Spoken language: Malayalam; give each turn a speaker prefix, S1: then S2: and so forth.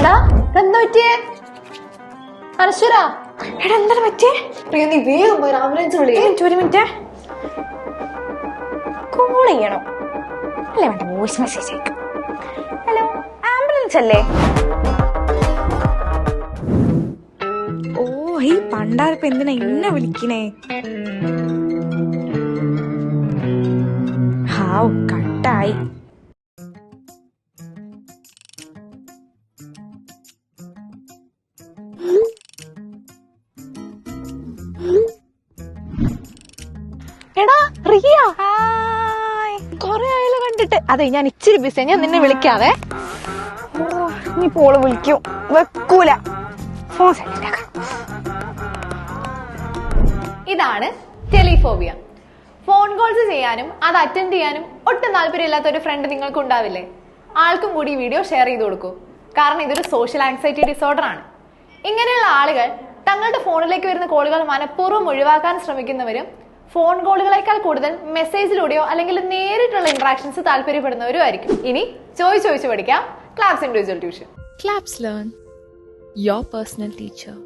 S1: എടാ എന്താ പറ്റിയേ? അനശ്വര?
S2: എടാ എന്താണ് പറ്റിയേ?
S1: പ്രിയ നീ വേഗം പോയി ആംബുലൻസ് വിളി.
S2: ഒരു മിനിറ്റ്. കോൾ ചെയ്യണം. അല്ലേ വേണ്ട വോയിസ് മെസ്സേജ് അയക്കും ഹലോ ആംബുലൻസ് അല്ലേ? ഓ ഈ പണ്ടാരപ്പ എന്തിനാ ഇന്നെ വിളിക്കണേ? ഹാവ് കട്ടായി.
S1: എടാ റിയ. കൊറേ ആയാലോ കണ്ടിട്ട്. അതെ ഞാൻ ഇച്ചിരി ബിസി ഞാൻ നിന്നെ വിളിക്കാവേ.
S2: ഓ നീ പോൾ വിളിക്കും. വെക്കൂല. ഫോൺ
S1: ഇതാണ് ടെലിഫോബിയ. ഫോൺ കോൾസ് ചെയ്യാനും അത് അറ്റൻഡ് ചെയ്യാനും ഒട്ടും താല്പര്യമില്ലാത്ത ഒരു ഫ്രണ്ട് നിങ്ങൾക്ക് ഉണ്ടാവില്ലേ ആൾക്കും കൂടി വീഡിയോ ഷെയർ ചെയ്ത് കൊടുക്കൂ. കാരണം ഇതൊരു സോഷ്യൽ ആങ്സൈറ്റി ഡിസോർഡർ ആണ്. ഇങ്ങനെയുള്ള ആളുകൾ തങ്ങളുടെ ഫോണിലേക്ക് വരുന്ന കോളുകൾ മനഃപൂർവം ഒഴിവാക്കാൻ ശ്രമിക്കുന്നവരും ഫോൺ കോളുകളേക്കാൾ കൂടുതൽ മെസ്സേജിലൂടെയോ അല്ലെങ്കിൽ നേരിട്ടുള്ള ഇന്ററാക്ഷൻസ് താല്പര്യപ്പെടുന്നവരും ആയിരിക്കും ഇനി ചോദിച്ചു ചോദിച്ചു പഠിക്കാം. Class individual tuition
S3: class learn your personal teacher.